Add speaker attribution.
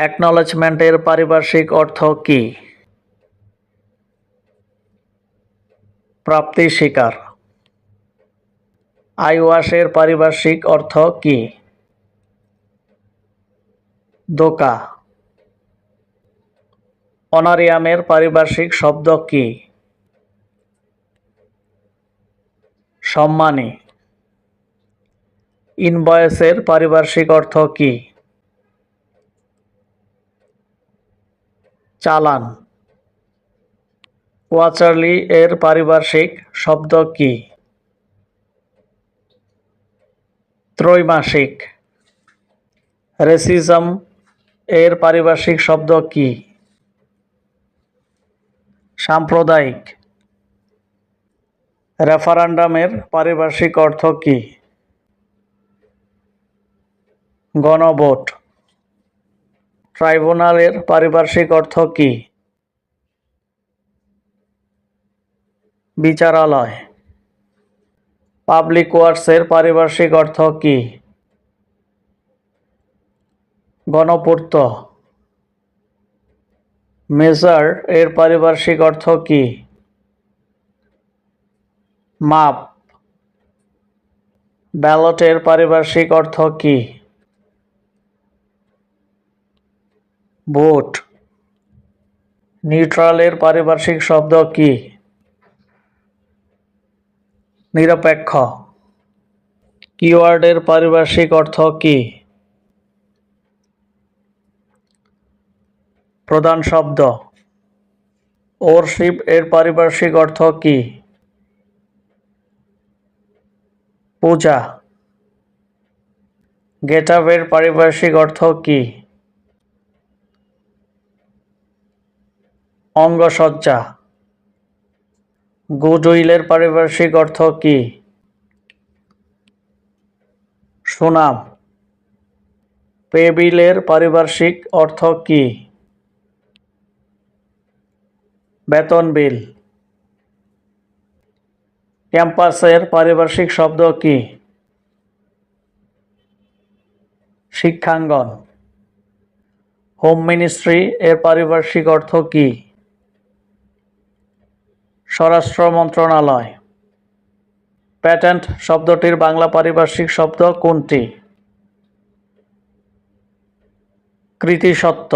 Speaker 1: অ্যাকনলেজমেন্টের পারিভাষিক অর্থ কী? প্রাপ্তি স্বীকার। আইওয়াসের পারিভাষিক অর্থ কী? দোকা অনারিয়ামের পারিভাষিক শব্দ কী? সম্মানী। ইনভয়েসের পারিভাষিক অর্থ কী? চালান। কোয়ার্টারলি এর পারিভাষিক শব্দ কী? ত্রৈমাসিক। রেসিজম এর পারিভাষিক শব্দ কী? সাম্প্রদায়িক। রেফারেন্ডামের পারিভাষিক অর্থ কী? গণভোট। ট্রাইব্যুনালের পারিভাষিক অর্থ কী? বিচারালয়। পাবলিক ওয়ার্কসের পারিভাষিক অর্থ কী? গণপূর্ত। মেজার এর পারিভাষিক অর্থ কী? মাপ। ব্যালটের পারিভাষিক অর্থ কী? ভোট নিউট্রালের পারিভাষিক শব্দ কি? নিরপেক্ষ। কিওয়ার্ডের পারিভাষিক অর্থ কি? প্রধান শব্দ। ওরশিপ এর পারিপার্শ্বিক অর্থ কি? পূজা। গেটাভের পারিভাষিক অর্থ কী? অঙ্গসজ্জা। গুডউইলের পারিভাষিক অর্থ কী? সুনাম। পেবিলের পারিভাষিক অর্থ কী? বেতন বিল। ক্যাম্পাসের পারিভাষিক শব্দ কী? শিক্ষাঙ্গন। হোম মিনিস্ট্রি এর পারিভাষিক অর্থ কী? স্বরাষ্ট্র মন্ত্রণালয়। প্যাটেন্ট শব্দটির বাংলা পারিভাষিক শব্দ কোনটি? কৃতিসত্ত্ব